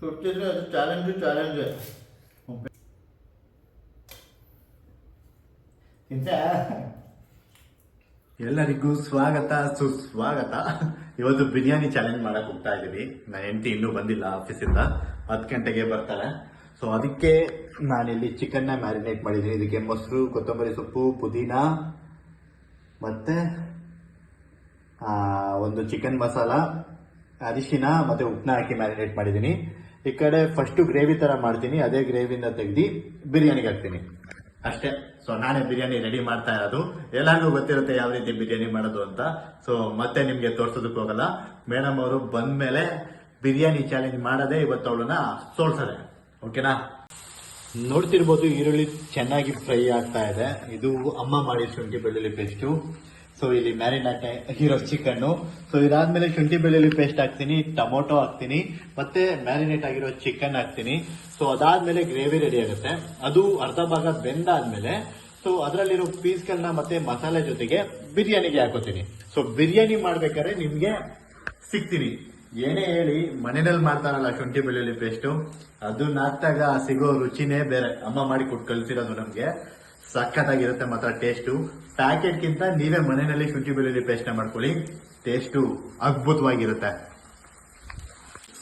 ಸುಟ್ಟಿದ್ರೆ ಅದು challenge challenge ಎಲ್ಲರಿಗೂ ಸ್ವಾಗತ, ಸುಸ್ವಾಗತ. ಇವತ್ತು ಬಿರಿಯಾನಿ ಚಾಲೆಂಜ್ ಮಾಡಕ್ ಹೋಗ್ತಾ ಇದೀವಿ ನನ್ನ ಹೆಂಡತಿ ಇನ್ನೂ ಬಂದಿಲ್ಲ ಆಫೀಸಿಂದ ಹತ್ತು ಗಂಟೆಗೆ ಬರ್ತಾಳೆ. ಸೊ ಅದಕ್ಕೆ ನಾನಿಲ್ಲಿ ಚಿಕನ್ನ ಮ್ಯಾರಿನೇಟ್ ಮಾಡಿದ್ದೀನಿ. ಇದಕ್ಕೆ ಮೊಸರು, ಕೊತ್ತಂಬರಿ ಸೊಪ್ಪು, ಪುದೀನ, ಮತ್ತೆ ಒಂದು ಚಿಕನ್ ಮಸಾಲ, ಅರಿಶಿನ, ಮತ್ತೆ ಉಪ್ಪನ್ನ ಹಾಕಿ ಮ್ಯಾರಿನೇಟ್ ಮಾಡಿದ್ದೀನಿ. ಈ ಕಡೆ ಫಸ್ಟ್ ಗ್ರೇವಿ ತರ ಮಾಡ್ತೀನಿ ಅದೇ ಗ್ರೇವಿಯಿಂದ ತೆಗ್ದು ಬಿರಿಯಾನಿಗೆ ಹಾಕ್ತೀನಿ. ಅಷ್ಟೇ. ಸೊ ನಾನೇ ಬಿರಿಯಾನಿ ರೆಡಿ ಮಾಡ್ತಾ ಇರೋದು. ಎಲ್ಲರಿಗೂ ಗೊತ್ತಿರುತ್ತೆ ಯಾವ ರೀತಿ ಬಿರಿಯಾನಿ ಮಾಡೋದು ಅಂತ. ಸೊ ಮತ್ತೆ ನಿಮಗೆ ತೋರ್ಸೋದಕ್ಕೆ ಹೋಗಲ್ಲ. ಮೇಡಮ್ ಅವರು ಬಂದ ಮೇಲೆ ಬಿರಿಯಾನಿ ಚಾಲೆಂಜ್ ಮಾಡದೆ ಇವತ್ತು ಅವಳನ್ನ ಸೋಲ್ಸದೆ. ಓಕೆನಾ ನೋಡ್ತಿರ್ಬೋದು ಈರುಳ್ಳಿ ಚೆನ್ನಾಗಿ ಫ್ರೈ ಆಗ್ತಾ ಇದೆ. ಇದು ಅಮ್ಮ ಮಾಡಿ ಶುಂಠಿ ಬೆಳ್ಳುಳ್ಳಿ ಪೇಸ್ಟು ಸೊ ಇಲ್ಲಿ ಮ್ಯಾರಿನೇಟ್ ಹೀರೋ ಚಿಕನ್ನು ಸೊ ಇದಾದ್ಮೇಲೆ ಶುಂಠಿ ಬೆಳ್ಳುಳ್ಳಿ ಪೇಸ್ಟ್ ಹಾಕ್ತೀನಿ, ಟೊಮೊಟೊ ಹಾಕ್ತೀನಿ, ಮತ್ತೆ ಮ್ಯಾರಿನೇಟ್ ಆಗಿರೋ ಚಿಕನ್ ಹಾಕ್ತೀನಿ. ಸೊ ಅದಾದ್ಮೇಲೆ ಗ್ರೇವಿ ರೆಡಿ ಆಗುತ್ತೆ. ಅದು ಅರ್ಧ ಭಾಗ ಬೆಂದಾದ್ಮೇಲೆ ಸೊ ಅದರಲ್ಲಿರೋ ಪೀಸ್ಗಳನ್ನ ಮತ್ತೆ ಮಸಾಲೆ ಜೊತೆಗೆ ಬಿರಿಯಾನಿಗೆ ಹಾಕೋತೀನಿ. ಸೊ ಬಿರಿಯಾನಿ ಮಾಡ್ಬೇಕಾದ್ರೆ ನಿಮ್ಗೆ ಸಿಗ್ತೀನಿ. ಏನೇ ಹೇಳಿ, ಮನೆಯಲ್ಲಿ ಮಾಡ್ತಾರಲ್ಲ ಶುಂಠಿ ಬೆಳ್ಳುಳ್ಳಿ ಪೇಸ್ಟು ಅದನ್ನ ಹಾಕ್ದಾಗ ಸಿಗೋ ರುಚಿನೇ ಬೇರೆ. ಅಮ್ಮ ಮಾಡಿ ಕೊಟ್ಟು ನಮ್ಗೆ. ಸಖತ್ತಾಗಿರುತ್ತೆ ಮಾತ್ರ ಟೇಸ್ಟು. ಪ್ಯಾಕೆಟ್ಗಿಂತ ನೀವೇ ಮನೆಯಲ್ಲಿ ಶುಂಠಿ ಬೆಳ್ಳುಳ್ಳಿ ಪೇಸ್ಟ್ ಮಾಡ್ಕೊಳ್ಳಿ. ಟೇಸ್ಟು ಅದ್ಭುತವಾಗಿರುತ್ತೆ.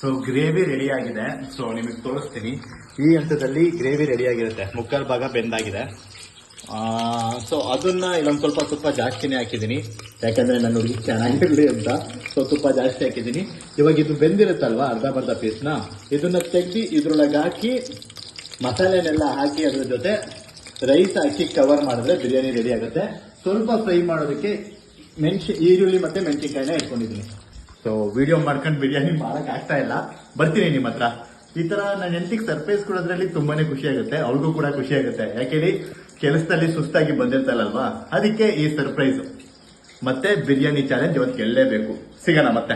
ಸೊ ಗ್ರೇವಿ ರೆಡಿ ಆಗಿದೆ ಸೊ ನಿಮಗೆ ತೋರಿಸ್ತೀನಿ. ಈ ಹಂತದಲ್ಲಿ ಗ್ರೇವಿ ರೆಡಿ ಆಗಿರುತ್ತೆ ಮುಕ್ಕಾಲು ಭಾಗ ಬೆಂದಾಗಿದೆ. ಸೊ ಅದನ್ನ ಇಲ್ಲೊಂದು ಸ್ವಲ್ಪ ತುಪ್ಪ ಜಾಸ್ತಿನೇ ಹಾಕಿದ್ದೀನಿ. ಯಾಕಂದ್ರೆ ನಾನು ಹುಡುಗಿ ಚೆನ್ನಾಗಿರಲಿ ಅಂತ. ಸೊ ತುಪ್ಪ ಜಾಸ್ತಿ ಹಾಕಿದ್ದೀನಿ. ಇವಾಗ ಇದು ಬೆಂದಿರುತ್ತಲ್ವಾ, ಅರ್ಧ ಬರ್ಧ ಪೀಸ್ನ ಇದನ್ನ ತೆಗ್ದು ಇದ್ರೊಳಗೆ ಹಾಕಿ ಮಸಾಲೆನೆಲ್ಲ ಹಾಕಿ ಅದ್ರ ಜೊತೆ ರೈಸ್ ಹಾಕಿ ಕವರ್ ಮಾಡಿದ್ರೆ ಬಿರಿಯಾನಿ ರೆಡಿ ಆಗುತ್ತೆ. ಸ್ವಲ್ಪ ಫ್ರೈ ಮಾಡೋದಕ್ಕೆ ಮೆಣಸಿ, ಈರುಳ್ಳಿ ಮತ್ತೆ ಮೆಣಸಿನ್ಕಾಯಿನ ಇಟ್ಕೊಂಡಿದ್ದೀನಿ. ಸೊ ವಿಡಿಯೋ ಮಾಡ್ಕೊಂಡು ಬಿರಿಯಾನಿ ಮಾಡಕ್ ಆಗ್ತಾ ಇಲ್ಲ. ಬರ್ತೀನಿ ನಿಮ್ಮ ಹತ್ರ. ಈ ತರ ನನ್ನ ಹೆಂಡತಿಗೆ ಸರ್ಪ್ರೈಸ್ ಕೊಡೋದ್ರಲ್ಲಿ ತುಂಬಾನೇ ಖುಷಿ ಆಗುತ್ತೆ. ಅವ್ರಿಗೂ ಕೂಡ ಖುಷಿ ಆಗುತ್ತೆ. ಯಾಕೇಳಿ? ಕೆಲಸದಲ್ಲಿ ಸುಸ್ತಾಗಿ ಬಂದಿರ್ತಾರಲ್ವಾ? ಅದಕ್ಕೆ ಈ ಸರ್ಪ್ರೈಸ್ ಮತ್ತೆ ಬಿರಿಯಾನಿ ಚಾಲೆಂಜ್ ಇವತ್ತು ಗೆಲ್ಲೇಬೇಕು. ಸಿಗೋಣ ಮತ್ತೆ.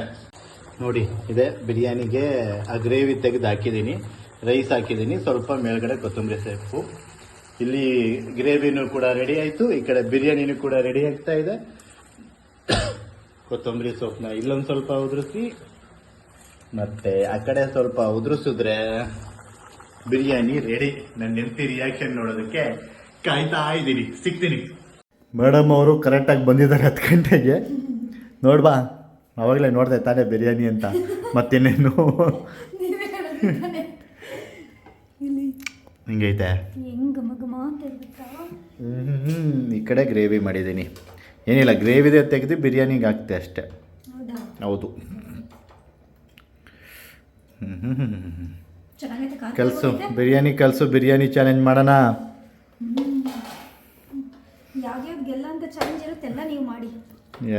ನೋಡಿ, ಇದೆ ಬಿರಿಯಾನಿಗೆ ಆ ಗ್ರೇವಿ ತೆಗೆದು ಹಾಕಿದ್ದೀನಿ. ರೈಸ್ ಹಾಕಿದ್ದೀನಿ. ಸ್ವಲ್ಪ ಮೇಲ್ಗಡೆ ಕೊತ್ತಂಬರಿ ಸೊಪ್ಪು. ಇಲ್ಲಿ ಗ್ರೇವಿನೂ ಕೂಡ ರೆಡಿ ಆಯ್ತು ಈ ಕಡೆ ಬಿರಿಯಾನಿನೂ ಕೂಡ ರೆಡಿ ಆಗ್ತಾ ಇದೆ. ಕೊತ್ತಂಬರಿ ಸೊಪ್ಪನ್ನ ಇಲ್ಲೊಂದು ಸ್ವಲ್ಪ ಉದುರಿಸಿ ಮತ್ತೆ ಆ ಕಡೆ ಸ್ವಲ್ಪ ಉದುರಿಸಿದ್ರೆ ಬಿರಿಯಾನಿ ರೆಡಿ ನನ್ನ ಹೆಂಡತಿ ರಿಯಾಕ್ಷನ್ ನೋಡೋದಕ್ಕೆ ಕಾಯ್ತಾ ಇದ್ದೀನಿ ಸಿಗ್ತೀನಿ. ಮೇಡಮ್ ಅವರು ಕರೆಕ್ಟಾಗಿ ಬಂದಿದ್ದಾರೆ ಹತ್ತು ಗಂಟೆಗೆ. ನೋಡ್ಬಾ ಅವಾಗಲೇ ನೋಡ್ದೆ ತಾನೇ ಬಿರಿಯಾನಿ ಅಂತ. ಮತ್ತಿನ್ನೇನು? ಹಿಂಗೈತೆ ಈ ಕಡೆ ಗ್ರೇವಿ ಮಾಡಿದ್ದೀನಿ ಏನಿಲ್ಲ ಗ್ರೇವಿದೆ ತೆಗೆದು ಬಿರಿಯಾನಿಗೆ ಹಾಕ್ತೆ ಅಷ್ಟೇ. ಹೌದಾ? ಹೌದು. ಕಲಸು. ಬಿರಿಯಾನಿ ಕಲಸು ಬಿರಿಯಾನಿ ಚಾಲೆಂಜ್ ಮಾಡೋಣ. ಯಾವ್ದ್ಯಾವ್ದು ಗೆಲ್ಲ ಅಂತ ಚಾಲೆಂಜ್ ಇರುತ್ತೆ ಎಲ್ಲ ನೀವು ಮಾಡಿ.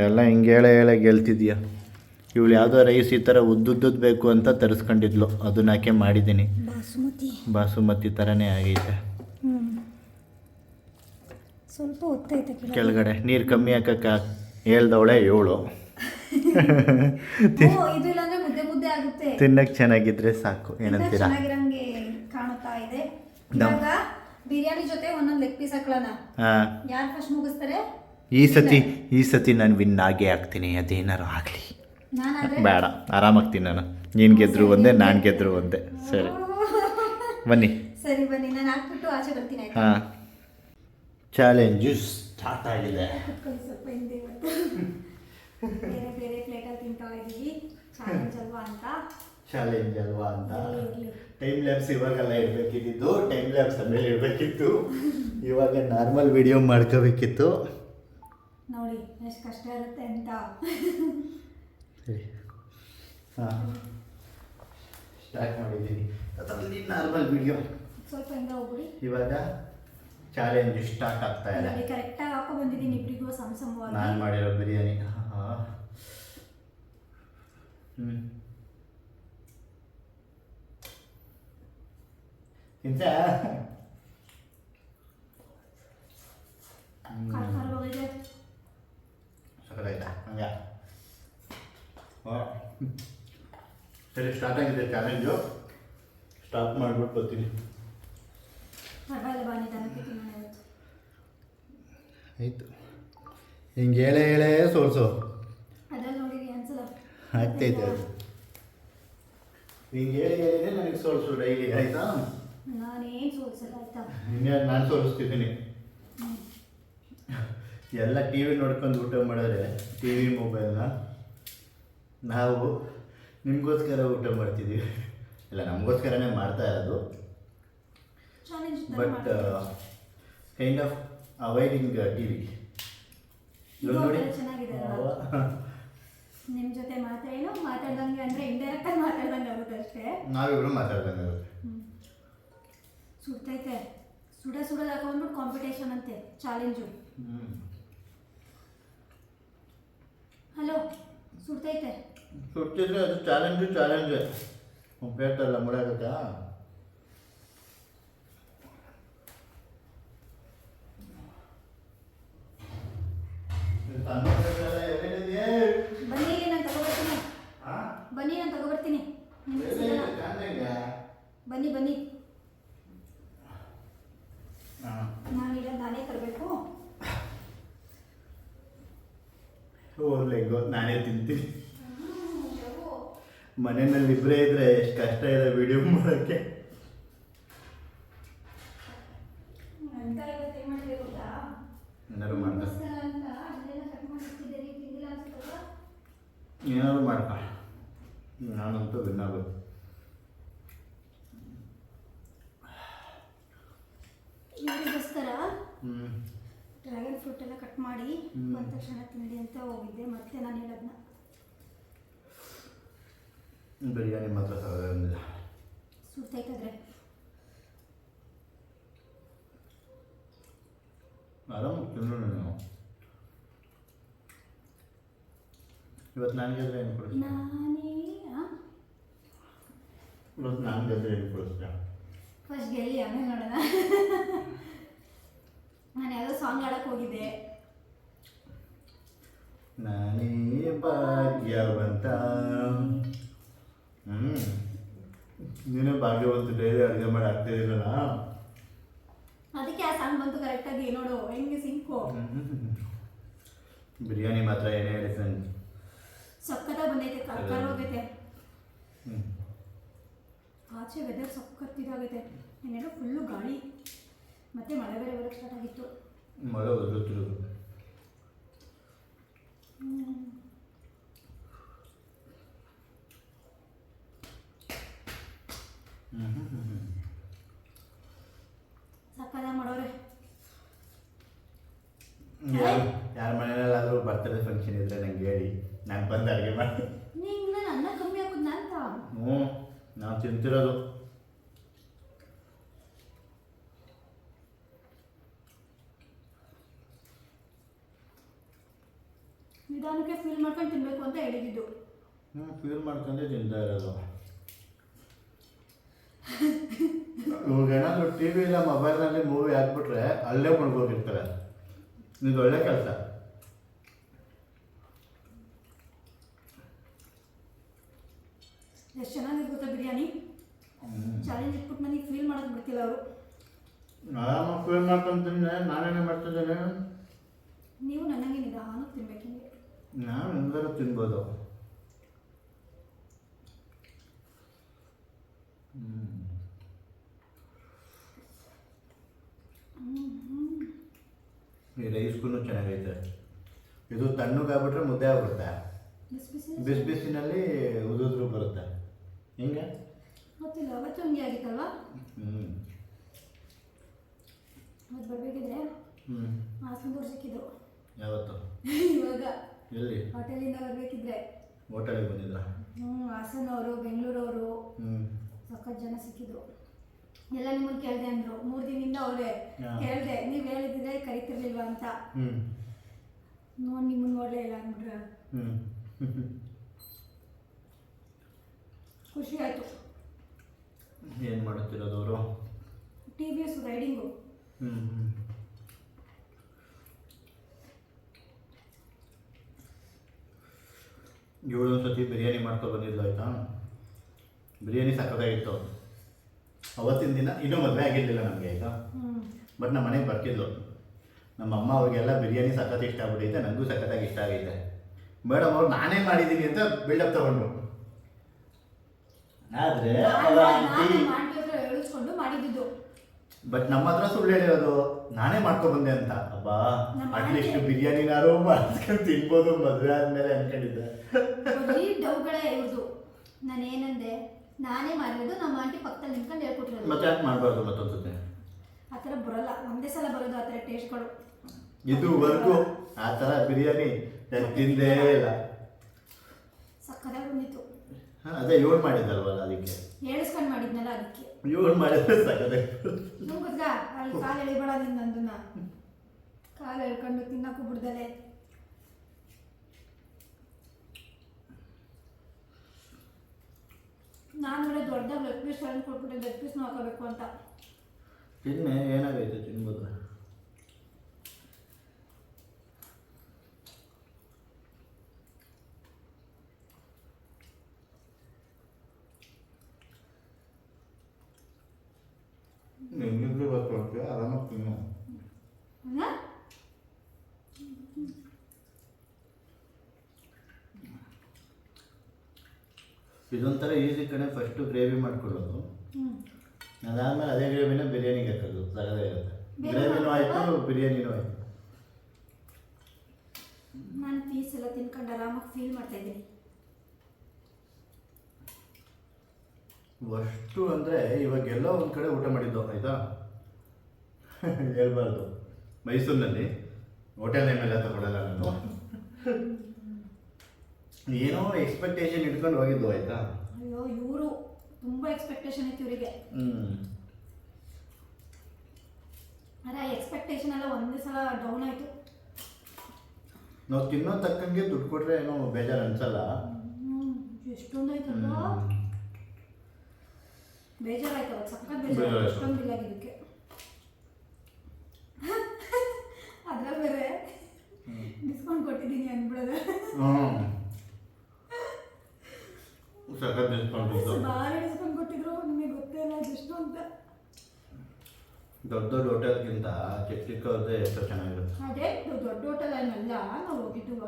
ಎಲ್ಲ ಹಿಂಗೆ ಹೇಳ ಹೇಳ ಗೆಲ್ತಿದ್ಯಾ ಇವಳು ಯಾವುದೋ ರೈಸ್ ಈ ಥರ ಉದ್ದುದ್ದದ್ದು ಬೇಕು ಅಂತ ತರಿಸ್ಕೊಂಡಿದ್ಲು. ಅದನ್ನ ಹಾಕಿ ಮಾಡಿದ್ದೀನಿ. ಬಾಸುಮತಿ. ಬಾಸುಮತಿ ಥರನೇ ಆಗೈತೆ. ಸ್ವಲ್ಪ. ಕೆಳಗಡೆ. ನೀರು ಕಮ್ಮಿ ಹಾಕಕ್ಕೆ. ಹೇಳ್ದವಳೆ ಏಳು. ತಿನ್ನಕ್ಕೆ ಚೆನ್ನಾಗಿದ್ರೆ ಸಾಕು. ಏನಂತೀರಾ? ಕಾಣುತ್ತಾ ಇದೆ. ಇವಾಗ ಬಿರಿಯಾನಿ ಜೊತೆ ಒಂದೊಂದು ಲೆಗ್ ಪೀಸ್ ಹಾಕ್ಲಣ. ಹಾಂ. ಯಾರು ಫಸ್ಟ್ ಮುಗಿಸ್ತಾರೆ? ಈ ಸತಿ ಈ ಸತಿ ನಾನು ವಿನ್ ಆಗೇ ಆಗ್ತೀನಿ. ಅದೇನಾರು ಆಗಲಿ. ಬೇಡ ಆರಾಮಾಗ್ತೀನಿ ನಾನು. ನೀನು ಗೆದ್ರು ಒಂದೇ ನಾನು ಗೆದ್ರು ಒಂದೇ. ಸರಿ. ಬನ್ನಿ. ಸರಿ ಬನ್ನಿ. ನಾನು ಹಾಕ್ಬಿಟ್ಟು ಆಚೆ ಬರ್ತೀನಿ ಆಯ್ತಾ? ಹಾಂ. ಚಾಲೆಂಜು ಸ್ಟಾರ್ಟ್ ಆಗಿದೆ. ಸ್ವಲ್ಪ ಹಿಂದೆ ಬೇರೆ ಬೇರೆ ಪ್ಲೇಟಲ್ಲಿ ತಿಂತಾ ಇದ್ದೀವಿ ಚಾಲೆಂಜ್ ಅಲ್ವಾ ಅಂತ? ಚಾಲೆಂಜ್ ಅಲ್ವಾ ಅಂತ. ಟೈಮ್ ಲ್ಯಾಬ್ಸ್ ಇವಾಗೆಲ್ಲ ಇಡಬೇಕಿದ್ದು ಟೈಮ್ ಲ್ಯಾಬ್ಸ್ ಆಮೇಲೆ ಇಡಬೇಕಿತ್ತು ಇವಾಗ ನಾರ್ಮಲ್ ವಿಡಿಯೋ ಮಾಡ್ಕೋಬೇಕಿತ್ತು. ನೋಡಿ ಎಷ್ಟು ಕಷ್ಟ ಇರುತ್ತೆ ಅಂತ. ಸರಿ. ಹಾಂ. ಸ್ಟಾರ್ಟ್ ಮಾಡಿದ್ದೀನಿ. ಅದರಲ್ಲಿ ನಾರ್ಮಲ್ ವಿಡಿಯೋ ಸ್ವಲ್ಪ ಹಿಂಗೆ ಹೋಗ್ಬಿಡಿ. ಇವಾಗ ಚಾಲೆಂಜ್ ಸ್ಟಾರ್ಟ್ ಆಗ್ತಾ ಇದೆ. ಕರೆಕ್ಟಾಗಿ ಹಾಕೋ ಬಂದಿದ್ದೀನಿ ಇಬ್ಬರಿಗೂ ಸಮ ಸಮವಾಗಿ ನಾನು ಮಾಡಿರೋ ಬಿರಿಯಾನಿ. ಹ್ಞೂ ತಿಂತ? ಸಕಲಾಯ್ತಾ ಹಂಗ. ಸರಿ ಸ್ಟಾರ್ಟ್ ಆಗಿದೆ ಚಾಲೆಂಜು ಸ್ಟಾಪ್ ಮಾಡ್ಬಿಟ್ಟು ಬರ್ತೀನಿ. ಆಯಿತು. ಹಿಂಗೆ ಹೇಳೇ ಹೇಳೇ ಸೋಲ್ಸು. ಆಗ್ತೈತೆ ಅದು ಹಿಂಗೆ ಹೇಳಿ ಹೇಳಿದ್ರೆ ನನಗೆ ಸೋಲ್ಸು ಡೈಲಿ ಆಯ್ತಾ? ಇನ್ಯಾರು ನಾನು ಸೋಲಿಸ್ತಿದ್ದೀನಿ. ಎಲ್ಲ ಟಿ ವಿ ನೋಡ್ಕೊಂಡು ಊಟ ಮಾಡಿದ್ರೆ ಟಿ ವಿ ಮೊಬೈಲ್ನ ನಾವು ನಿಮಗೋಸ್ಕರ ಊಟ ಮಾಡ್ತಿದ್ದೀವಿ. ಇಲ್ಲ ನಮಗೋಸ್ಕರನೇ ಮಾಡ್ತಾ ಇರೋದು. Challenge but kind of avoiding T V ನೋಡಿ? ನಿಮ್ಮ ಜೊತೆ ಮಾತಾಡೋ ಮಾತಾಡ್ದಂಗೆ ಅಂದರೆ ಇಂಡೈರೆಕ್ಟ್ ಆಗಿ ಮಾತಾಡ್ದಂಗೆ ಆಗುತ್ತೆ ಅಷ್ಟೇ. ನಾವಿಬ್ರು ಮಾತಾಡ್ದಂಗೆ ಸುಡ್ತೈತೆ. ಸುಡ ಸುಡೋದು ಹಾಕೊಂಡ್ಬಿಟ್ಟು ಕಾಂಪಿಟೇಷನ್ ಅಂತೆ ಚಾಲೆಂಜು ಹಲೋ ಸುಡ್ತೈತೆ. ಸುಟ್ಟಿದ್ರೆ ಅದು ಚಾಲೆಂಜು ಚಾಲೆಂಜ್ ಪ್ಲೇಟಲ್ಲ ಮುಡಾಗತ್ತಾ ಬನ್ನಿ ನಾನು ತಗೋಬರ್ತೀನಿ. ಬನ್ನಿ. ಬನ್ನಿ ನಾನೀಗ ನಾನೇ ತರಬೇಕು. ಲೆಗ್ಗು ನಾನೇ ತಿಂತೀನಿ. ಮನೆಯಲ್ಲಿ ಇಬ್ಬರೇ ಇದ್ರೆ ಎಷ್ಟು ಕಷ್ಟ ಇದೆ ವಿಡಿಯೋ ಮಾಡೋಕ್ಕೆ ಏನಾದ್ರು ಮಾಡಪ್ಪ ಮಾಡಿ ಏನಾದ್ರು ಮಾಡ್ಕ. ನಾನಂತೂ ಹ್ಞೂ ಡ್ರ್ಯಾಗನ್ ಫ್ರೂಟ್ ಎಲ್ಲ ಕಟ್ ಮಾಡಿ. ಬಂದ ತಕ್ಷಣ ತಿಂಡಿ ಅಂತ ಹೋಗಿದ್ದೆ ಮತ್ತೆ ನಾನು ಹೇಳೋದನ್ನ ಬಿರಿಯಾನಿ ಮಾತ್ರ ಸಾಲ ಸುಡ್ತೈತಾದ್ರೆ ಆರಾಮ ತಿನ್ನು ನೀವು ಇವತ್ತು ನಾನು ಗೆದ್ರೆ ಏನು ಕೊಡಿಸ್ತೀನಿ ನಾನೇ ಇವತ್ತು ನಾನು ಗೆದ್ರೆ ಏನು ಕೊಡಿಸ್ತೀಯ ಫಸ್ಟ್ ಗೆಲ್ಲಿ ಆಮೇಲೆ ನೋಡೋಣ ನಾನು ಯಾವುದೋ ಸಾಂಗ್ ಆಡಕ್ಕೆ ಹೋಗಿದ್ದೆ ನಾನೇ ಭಾಗ್ಯವಂತ ಹ್ಞೂ ನೀನು ಭಾಗ್ಯವಂತ ಡೈಲಿ ಅಡುಗೆ ಮಾಡಿ ಅದಕ್ಕೆ ಆ ಸಾಂಗ್ ಬಂತು ಕರೆಕ್ಟಾಗಿ ನೋಡು ಹೆಂಗೆ ಸಿಂಕು. ಬಿರಿಯಾನಿ ಮಾತ್ರ ಏನೇ ಹೇಳಿ ಫ್ರೆಂಡ್ ಸಕ್ಕತ್ತ ಬಂದೈತೆ ಕರ್ಕರ್ ಹೋಗೈತೆ. ಆಚೆ ವೆದರ್ ಸಖತ್ ಇದಾಗೈತೆ ಇನ್ನೇನೋ ಫುಲ್ಲು ಗಾಳಿ. ಮತ್ತೆ ಮಳೆ ಬೇರೆ ಬರೋಕ್ಕೆ ಸ್ಟಾರ್ಟ್ ಆಗಿತ್ತು. ಮಳೆ ಬರುತ್ತಿರೋದು ಹ್ಞೂ ಹ್ಞೂ ಹ್ಞೂ ಹ್ಞೂ ಸಕ್ಕದಾಗ ಮಾಡೋರೆ. ಯಾರು ಮನೆಯಲ್ಲಾದರೂ ಬರ್ತಡೇ ಫಂಕ್ಷನ್ ಇದ್ರೆ ನಂಗೆ ಹೇಳಿ. ನಾನು ಬಂದು ಅಡುಗೆ ಮಾಡಿ. ನಿಂಗೆ ನಾನು ಅನ್ನ ಕಮ್ಮಿ ಹಾಕೋದ್ನ ಅಂತ ಹ್ಞೂ ನಾವು ತಿಂತಿರೋದು. ನಿಧಾನಕ್ಕೆ ಫೀಲ್ ಮಾಡ್ಕೊಂಡು ತಿನ್ಬೇಕು ಅಂತ ಹೇಳಿದ್ದು. ಹ್ಞೂ ಫೀಲ್ ಮಾಡ್ಕೊಂಡೇ ತಿಂತಾ ಇರೋದು. ಇವಾಗ ಏನಾದರೂ ಟಿ ವಿ ಇಲ್ಲ ಮೊಬೈಲ್ನಲ್ಲಿ ಮೂವಿ ಹಾಕ್ಬಿಟ್ರೆ ಅಲ್ಲೇ ಮುಳುಗೋಗಿರ್ತಾರೆ. ಇದು ಒಳ್ಳೆ ಕೆಲಸ. ಎಷ್ಟು ಚೆನ್ನಾಗಿದೆ ಗೊತ್ತಾ ಬಿರಿಯಾನಿ? ಚಾಲೆಂಜ್ ಇಟ್ಬಿಟ್ಟು ನನಗೆ ಫೀಲ್ ಮಾಡೋದು ಬಿಡ್ತಿಲ್ಲ ಅವರು. ಆರಾಮಾಗಿ ಫೀಲ್ ಮಾಡ್ಕೊಂಡು ತಿಂದೆ ನಾನೇನೇ ಮಾಡ್ತಿದ್ದೇನೆ? ನೀವು ನನಗೆ ನಿಧಾನ ತಿನ್ಬೇಕು ಹಿಂಗೆ. ನಾನು ಎಂದರ ತಿನ್ಬೋದು. ಈ ರೈಸ್ಗೂ ಚೆನ್ನಾಗೈತೆ. ಇದು ತಣ್ಣಗಾಗ್ಬಿಟ್ರೆ ಮುದ್ದೆ ಆಗ್ಬಿಡುತ್ತೆ. ಬಿಸಿ ಬಿಸಿ ಬಿಸಿ ಬಿಸಿನಲ್ಲಿ ಉದುದ್ರು ಬರುತ್ತೆ. ಹಿಂಗೆ? ಗೊತ್ತಿಲ್ಲ ಅವತ್ತು ಹಂಗೆ ಆಗಿತ್ತಲ್ವಾ? ಹ್ಞೂ ಅದು ಬರಬೇಕಿದ್ರೆ ಹ್ಞೂ ಹಾಸನದವ್ರು ಸಿಕ್ಕಿದ್ರು. ಯಾವತ್ತು? ಇವಾಗ. ಎಲ್ಲಿ? ಹೋಟೆಲಿಂದ ಬರಬೇಕಿದ್ರೆ. ಹೋಟೆಲಿಗೆ ಬಂದಿದ್ರಾ? ಹ್ಞೂ ಹಾಸನವರು ಬೆಂಗಳೂರವರು. ಹ್ಞೂ ಸಖತ್ ಜನ ಸಿಕ್ಕಿದ್ರು. ಎಲ್ಲ ನಿಮ್ಮನ್ನು ಕೇಳಿದೆ ಅಂದರು. ಮೂರು ದಿನದಿಂದ ಅವರೇ. ಕೇಳಿದೆ ನೀವು ಹೇಳಿದ್ರೆ ಕರಿತಿರ್ಲಿಲ್ವಾ ಅಂತ. ನೋಡಿ ನಿಮ್ಮನ್ನು ನೋಡಲೇ ಇಲ್ಲ ಅಂದ್ಬಿಟ್ರೆ. ಖುಷಿ ಆಯಿತು. ಏನು ಮಾಡುತ್ತಿರೋದು ಅವರು? T V S riding. ಇವಳು ಸತಿ ಬಿರಿಯಾನಿ ಮಾಡ್ಕೊ ಬಂದಿದ್ಲು ಆಯ್ತಾ? ಬಿರಿಯಾನಿ ಸಕ್ಕತ್ತಾಗಿತ್ತು ಅವತ್ತಿನ ದಿನ ಇನ್ನೂ ಮದುವೆ ಆಗಿರಲಿಲ್ಲ ನಮಗೆ ಆಯಿತಾ? ಬಟ್ ನಮ್ಮ ಮನೆಗೆ ಬರ್ತಿದ್ಲು. ನಮ್ಮ ಅಮ್ಮ ಅವ್ರಿಗೆಲ್ಲ ಬಿರಿಯಾನಿ ಸಖತ್ ಇಷ್ಟ ಆಗ್ಬಿಟ್ಟೈತೆ ನನಗೂ ಸಖತ್ತಾಗಿ ಇಷ್ಟ ಆಗೈತೆ. ಮೇಡಮ್ ಅವ್ರು ನಾನೇ ಮಾಡಿದ್ದೀನಿ ಅಂತ ಬಿಲ್ಡಪ್ ತಗೊಂಡ್ರು. ಆದರೆ ಬಟ್ ನಮ್ಮ ಹತ್ರ ಸುಳ್ಳು ಹೇಳಿರೋದು ನಾನೇ ಮಾಡ್ಕೊಂಡ್ ಬಂದೆ ಅಂತ. ಅಬ್ಬಾ ಅಟ್ಲೀಸ್ಟ್ ಬಿರಿಯಾನಿನಾರು ಮಾಡ್ಕೊಂಡು ತಿನ್ಬೋದು ಮದುವೆ ಆದ್ಮೇಲೆ ಅನ್ಕೊಂಡಿದ್ದೆ. ನಾನು ಏನಂದೆ ನಾನೇ ಮಾಡಿರೋದು ನಮ್ಮ ಆಂಟಿ ಪಕ್ಕದಲ್ಲಿ ನಿಂತ್ಕೊಂಡು ಹೇಳ್ಕೊಟ್ಟಿರೋದು. ಮತ್ತೆ ಯಾಕೆ ಮಾಡಬಾರ್ದು ಮತ್ತೊಂದು ಆ ಥರ ಬರಲ್ಲ ಒಂದೇ ಸಲ ಬರೋದು ಆ ಥರ ಟೇಸ್ಟ್ಗಳು ಇದುವರೆಗೂ ಆ ಥರ ಬಿರಿಯಾನಿ ನಾನ್ ತಿಂದೇ ಇಲ್ಲ. ಸಕ್ಕದಾಗಿ ಬಂದಿತ್ತು ಹಾಂ ಅದೇ ಏಳು ಮಾಡಿದ್ದಲ್ವಲ್ಲ ಅದಕ್ಕೆ? ಹೇಳಿಸ್ಕೊಂಡು ಮಾಡಿದ್ನಲ್ಲ ಅದಕ್ಕೆ. ಏಳು ಮಾಡಿದ್ರೆ ಸಕ್ಕರೆ ಗೊತ್ತಾ ಅಲ್ಲಿ ಕಾಲು ಎಳಿಬೇಡ ನಿನ್ ನಂದನ್ನ ಕಾಲು ಎಳ್ಕೊಂಡು ತಿನ್ನಕ್ಕೂ ಬಿಡ್ದಲೆ. ನಾನು ಒಳ್ಳೆ ದೊಡ್ಡದಾಗ ಲೆಗ್ ಪೀಸ್ ತಂದು ಕೊಟ್ಬಿಟ್ಟೆ ಲೆಗ್ ಪೀಸ್ ಹಾಕೋಬೇಕು ಅಂತ. ತಿನ್ನೆ ಏನಾಗೈತೆ ತಿನ್ಬೋದು ನಿನ್ನಿಂದಲೂ ಬರ್ಕೊಳ್ತೀವಿ ಆರಾಮಾಗಿ ತಿನ್ನು ಹೌದಾ? ಇದೊಂಥರ ಈಸಿ ಕಡೆ ಫಸ್ಟು ಗ್ರೇವಿ ಮಾಡ್ಕೊಳ್ಳೋದು. ಅದಾದಮೇಲೆ ಅದೇ ಗ್ರೇವಿನ ಬಿರಿಯಾನಿಗೆ ಹಾಕೋದು ಸಗದಾಗಿರುತ್ತೆ ಇರುತ್ತೆ. ಗ್ರೇವಿನೂ ಆಯಿತು? ಬಿರಿಯಾನಿನೂ ಆಯಿತು. ನಾನು ಪೀಸ್ ಎಲ್ಲ ತಿನ್ಕೊಂಡು ಆರಾಮಾಗಿ ಫೀಲ್ ಮಾಡ್ತಾ ಇದ್ದೀನಿ. ಅಷ್ಟು ಅಂದರೆ ಇವಾಗೆಲ್ಲೋ ಒಂದು ಕಡೆ ಊಟ ಮಾಡಿದ್ದು ಆಯಿತಾ? ಹೇಳ್ಬಾರ್ದು. ಮೈಸೂರಿನಲ್ಲಿ ಹೋಟೆಲ್ ನೇಮ್ ಎಲ್ಲ ತಗೊಳ್ಳಲ್ಲ ನಾನು. ಏನೋ ಎಕ್ಸ್ಪೆಕ್ಟೇಷನ್ ಇಟ್ಕೊಂಡು ಹೋಗಿದ್ದು ಆಯ್ತಾ? ಅಯ್ಯೋ ಇವರು ತುಂಬಾ ಎಕ್ಸ್ಪೆಕ್ಟೇಷನ್ ಇತ್ತು ಇವರಿಗೆ. ಹ್ಞೂ ಅರೆ ಎಕ್ಸ್ಪೆಕ್ಟೇಷನ್ ಎಲ್ಲ ಒಂದೇ ಸಲ ಡೌನ್ ಆಯ್ತು. ನಾವು ತಿನ್ನೋ ತಕ್ಕಂಗೆ ದುಡ್ಡು ಕೊಟ್ಟರೆ ಏನೋ ಬೇಜಾರು ಅನ್ಸಲ್ಲ? ಎಷ್ಟೊಂದು ಆಯ್ತು ಹ್ಮ್. ಬೇಜಾರಾಯ್ತು ಸಖತ್ ಬೇಜಾರು ಬೇಜಾರಾಯ್ತು. ಎಷ್ಟೊಂದು ಆಗಿದ್ದಕ್ಕೆ ಅದ್ರಲ್ಲಿ ಬೇರೆ ಡಿಸ್ಕೌಂಟ್ ಕೊಟ್ಟಿದ್ದೀನಿ ಅನ್ಬಿಡೋದು ಹ್ಞೂ ಸಖತ್ ಡಿಸ್ಕೌಂಟ್ ಇತ್ತು ಭಾರಿ ಡಿಸ್ಕೌಂಟ್ ಕೊಟ್ಟಿದ್ರು ನಿಮಗೆ ಗೊತ್ತೇ ಇಲ್ಲ ಅದೆಷ್ಟು ಅಂತ ದೊಡ್ಡ ದೊಡ್ಡ ಹೋಟೆಲ್ಗಿಂತ ಚಿಕ್ಕ ಚಿಕ್ಕವ್ರದ್ದೇ ಎಷ್ಟೋ ಚೆನ್ನಾಗಿರುತ್ತೆ. ಅದೇ ದೊಡ್ಡ ದೊಡ್ಡ ಹೋಟೆಲ್ ಏನಲ್ಲ ನಾವು ಹೋಗಿದ್ದುವ.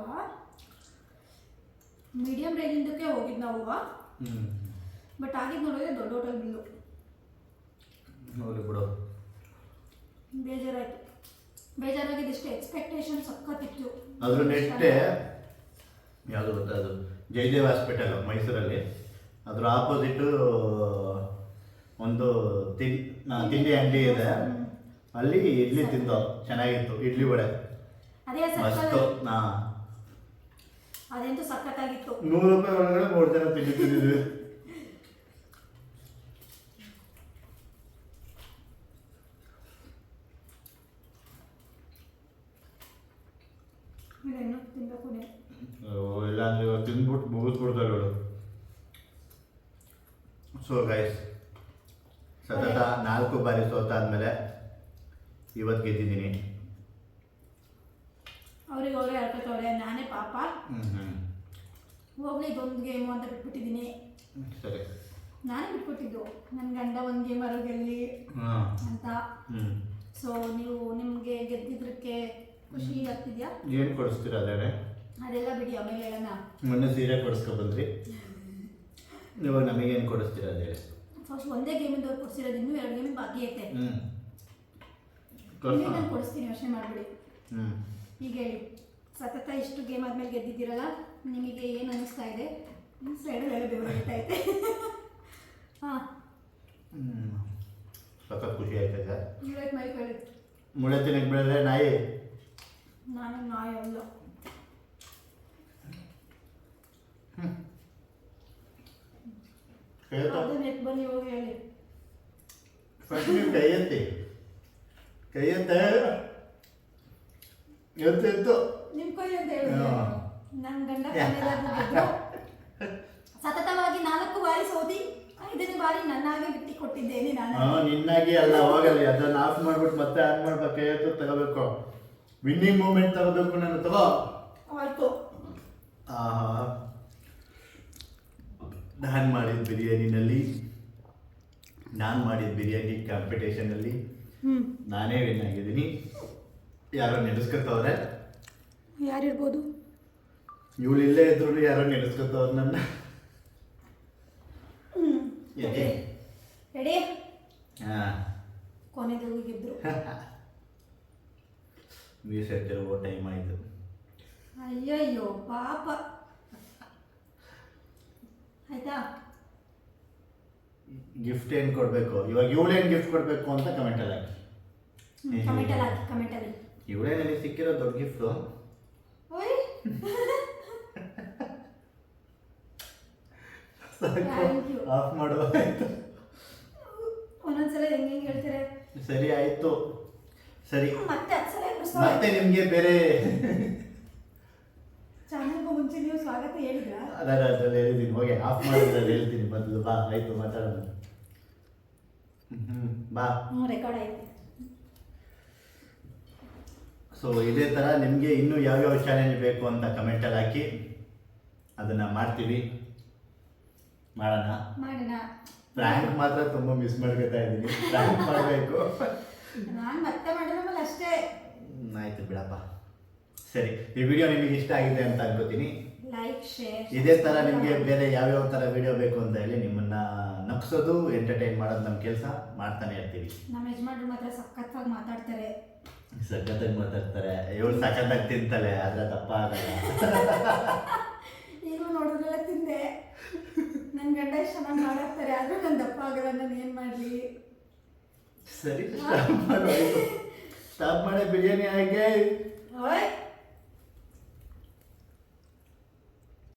ಮೀಡಿಯಂ ರೇಂಜಿಂದಕ್ಕೆ ಹೋಗಿದ್ದು ನಾವು. ಹ್ಞೂ ಬಟ್ ಆಗಿದ್ದು ನೋಡಿದ್ರೆ ದೊಡ್ಡ ಹೋಟೆಲ್ ಬಿಲ್ಲು. ನೋಡಿ ಬಿಡು. ಬೇಜಾರಾಯ್ತು. ಬೇಜಾರಾಗಿದ್ದಷ್ಟು ಎಕ್ಸ್ಪೆಕ್ಟೇಷನ್ ಸಕ್ಕತ್ತಿತ್ತು ಅದ್ರ ನೆಟ್ಟೆ ಯಾವುದು ಗೊತ್ತಾ ಅದು? ಜಯದೇವ್ ಹಾಸ್ಪಿಟಲ್ ಮೈಸೂರಲ್ಲಿ. ಅದ್ರ ಆಪೋಸಿಟ್ ಒಂದು ತಿನ್ ತಿಂಡಿ ಅಂಗಡಿ ಇದೆ. ಅಲ್ಲಿ ಇಡ್ಲಿ ತಿಂದು ಚೆನ್ನಾಗಿತ್ತು ಇಡ್ಲಿ ವಡೆ. ಅದೇ ಮಸ್ತು ಸಖತ್ ನಾ ಅದಂತೂ ಸಖತ್ತಾಗಿತ್ತು ನೂರು ರೂಪಾಯಿ ಒಳಗಡೆ ಮೂರು ಜನ ತಿಂಡಿ ತಿಂದಿದ್ವಿ. ಇಲ್ಲ ಅಂದ್ರೆ ತಿಂದ್ಬಿಟ್ಟು ಮುಗಿಸ್ಬಿಡ್ತಾರೆ ಅವಳು ಸೊ ಗೈಸ್ ಸತತ ನಾಲ್ಕು ಬಾರಿ ಸೋತಾದ್ಮೇಲೆ ಇವತ್ತು ಗೆದ್ದಿದ್ದೀನಿ. ಅವ್ರಿಗೆ ಅವರೇ ಹೇಳ್ಕೊತವ್ರೆ ನಾನೇ ಪಾಪ. ಹೋಗ್ಲಿ ಒಂದು ಗೇಮು ಅಂತ ಬಿಟ್ಬಿಟ್ಟಿದ್ದೀನಿ. ಸರಿ. ನಾನು ಬಿಟ್ಬಿಟ್ಟಿದ್ದು ನನ್ನ ಗಂಡ ಒಂದು ಗೇಮ್ ಆರೋ ಗೆಲ್ಲಿ ಅಂತ. ಸೊ ನೀವು ನಿಮಗೆ ಗೆದ್ದಿದ್ದಕ್ಕೆ ಖುಷಿ ಆಗ್ತಿದ್ಯಾ? ಏನು ಕೊಡಿಸ್ತೀರ ಅದೇ ಅದೆಲ್ಲ ಬಿಡಿ ಆಮೇಲೆ ಹೇಳೋಣ. ಮೊನ್ನೆ ಸೀರೆ ಕೊಡಿಸ್ಕೊ ಬಂದ್ರಿ ಇವಾಗ ನಮಗೇನು ಕೊಡಿಸ್ತೀರ ಅದೇ? ಫಸ್ಟ್ ಒಂದೇ ಗೇಮಿಂದ ಅವ್ರು ಕೊಡ್ಸಿರೋದು ಇನ್ನೂ ಎರಡು ಗೇಮಿಂದ ಬಾಕಿ ಐತೆ. ಹ್ಞೂ ನಾನು ಕೊಡಿಸ್ತೀನಿ ಯೋಚನೆ ಮಾಡಬೇಡಿ. ಈಗ ಹೇಳಿ. ಸತತ ಇಷ್ಟು ಗೇಮ್ ಆದ್ಮೇಲೆ ಗೆದ್ದಿದ್ದೀರಲ್ಲ ನಿಮಗೆ ಏನು ಅನಿಸ್ತಾ ಇದೆ? ಸೈಡಲ್ಲಿ ಹೇಳಿ ಬೆವರು ಐತೆ ಹಾಂ. ಸಖತ್ ಖುಷಿ ಆಯ್ತದೆ ಇವತ್ತು ಮೈ ಹೇಳಿ ಮುಳೆ ತಿನ್ನಕ್ಕೆ ಬೆಳೆದ್ರೆ ನಾಯಿ? ನಾನು ನಾಯಿ ಅಲ್ಲ. ಕೈ ಕೈಯಂತೆ ಅದು ನೆಟ್ ಬನ್ನಿ ಹೋಗಿ ಹೇಳಿ. ಫಸ್ಟ್ ನೀವು ಕೈ ಎತ್ತಿ ಕೈ ಎತ್ತ ಎತ್ತು ಎತ್ತು ನಿಮ್ಮ ಕೈ ಅಂತ ಹೇಳಿ. ಹಾ. ನನ್ನ ಗಂಡ. ಸತತವಾಗಿ ನಾಲ್ಕು ಬಾರಿ ಸೋತಿ ಐದನೇ ಬಾರಿ ನನ್ನಾಗೆ ಬಿಟ್ಟಿ ಕೊಟ್ಟಿದ್ದೇನೆ ನಾನು. ಹಾ ನಿನ್ನಾಗಿ ಅಲ್ಲ ಹೋಗಲಿ ಅದನ್ನ ಆಫ್ ಮಾಡ್ಬಿಟ್ಟು ಮತ್ತೆ ಆನ್ ಮಾಡ್ಬೇಕು. ಕೈ ಎತ್ತು ತಗೋಬೇಕು. ವಿನ್ನಿಂಗ್ ಮೂಮೆಂಟ್ ತಗೋಬೇಕು ನಾನು ತಗೋ. ಆಯ್ತು. ಆಹಾ. ನಾನು ಮಾಡಿದ ಬಿರಿಯಾನಿನಲ್ಲಿ ನಾನು ಮಾಡಿದ ಬಿರಿಯಾನಿ ಕಾಂಪಿಟೇಷನಲ್ಲಿ ನಾನೇ ವಿನ್ ಆಗಿದ್ದೀನಿ. ಯಾರೋ ನೆನೆಸ್ಕೊತವ್ರೆ? ಯಾರಿರ್ಬೋದು? ಇವಳು ಇಲ್ಲೇ ಇದ್ರು ಯಾರೋ ನೆನೆಸ್ಕೊತವ್ರು ನನ್ನ. ರೆಡಿ ಹಾ. ಕೊನೆದು ಗೆದ್ರು. ಮೀಸೆ ತಿರುಗೋ ಟೈಮ್ ಆಯಿತು. ಅಯ್ಯಯ್ಯೋ ಪಾಪ. ಆಯ್ತಾ? ಗಿಫ್ಟ್ ಏನು ಕೊಡಬೇಕು? ಇವಾಗ ಇವಳೇನು ಗಿಫ್ಟ್ ಕೊಡಬೇಕು ಅಂತ ಕಮೆಂಟಲ್ಲಿ ಹಾಕಿ. ಕಮೆಂಟಲ್ಲಿ ಹಾಕಿ ಕಮೆಂಟಲ್ಲಿ ನನಗೆ ಸಿಕ್ಕಿರೋ ದೊಡ್ಡ ಗಿಫ್ಟು ಓಯ್. ಆಫ್ ಮಾಡು ಆಯ್ತು. ಒಂದೊಂದ್ಸಲ ಹೆಂಗೆ ಹೆಂಗೆ ಹೇಳ್ತಾರೆ? ಸರಿ ಆಯಿತು. ಸರಿ. ಮತ್ತೆ ಮತ್ತೆ ನಿಮಗೆ ಬೇರೆ ಚಾನಲ್ಗೂ ಮುಂಚೆ ನೀವು ಸ್ವಾಗತ ಹೇಳಿದ್ರ? ಅದರ ಅದ್ರಲ್ಲಿ ಹೇಳಿದ್ದೀನಿ. ಹೋಗಿ ಆಫ್ ಮಾಡಿದ್ರಲ್ಲಿ ಹೇಳ್ತೀನಿ ಮೊದಲು ಬಾ ಆಯ್ತು ಮಾತಾಡೋಣ. ಹ್ಞೂ ಬಾ. ಹ್ಞೂ ರೆಕಾರ್ಡ್ ಆಯ್ತು. ಸೊ ಇದೇ ಥರ ನಿಮಗೆ ಇನ್ನೂ ಯಾವ್ಯಾವ ಚಾಲೆಂಜ್ ಬೇಕು ಅಂತ ಕಮೆಂಟಲ್ಲಿ ಹಾಕಿ ಅದನ್ನು ಮಾಡ್ತೀವಿ. ಮಾಡೋಣ. ಮಾಡೋಣ. ಪ್ರ್ಯಾಂಕ್ ಮಾತ್ರ ತುಂಬ ಮಿಸ್ ಮಾಡ್ಕೊತಾ ಇದ್ದೀನಿ. ಪ್ರ್ಯಾಂಕ್ ಮಾಡಬೇಕು. ನಾನು ಮತ್ತೆ ಮಾಡಿದ್ರೆ ಅಷ್ಟೇ. ಆಯ್ತು ಬಿಡಪ್ಪ. ಸರಿ ಈ ವಿಡಿಯೋ ನಿಮಗೆ ಇಷ್ಟ ಆಗಿದೆ ಅಂತ ಅನ್ಕೋತೀನಿ. ಲೈಕ್ ಶೇರ್ ಇದೇ ತರ ನಿಮಗೆ ಬೇರೆ ಯಾವ್ಯಾವ ತರ ವಿಡಿಯೋ ಬೇಕು ಅಂತ ಹೇಳಿ ನಿಮ್ಮನ್ನ ನಗ್ಸೋದು ಎಂಟರ್ಟೈನ್ ಮಾಡೋದು ನಮ್ಮ ಕೆಲಸ ಮಾಡ್ತಾನೆ ಇರ್ತೀವಿ. ನಮ್ಮ ಯಜಮಾನ್ರು ಮಾತ್ರ ಸಖತ್ತಾಗಿ ಮಾತಾಡ್ತಾರೆ. ಸಖತ್ತಾಗಿ ಮಾತಾಡ್ತಾರೆ. ಇವಳು ಸಖತ್ತಾಗಿ ತಿಂತಾಳೆ ಆದ್ರೆ ದಪ್ಪ ಆಗಲ್ಲ ಈಗಲೂ ನೋಡಿದ್ರೆಲ್ಲ ತಿಂದೆ. ನನ್ನ ಗಂಡ ಎಷ್ಟು ಚೆನ್ನಾಗಿ ಮಾಡಾಕ್ತಾರೆ ಆದರೂ ನನ್ನ ದಪ್ಪ ಆಗಲ್ಲ ನಾನು ಏನು ಮಾಡಲಿ? ಸರಿ ಸ್ಟಾಪ್ ಮಾಡಿ. ಸ್ಟಾಪ್ ಮಾಡಿ ಬಿರಿಯಾನಿ ಹಾಗೆ. ಓಯ್!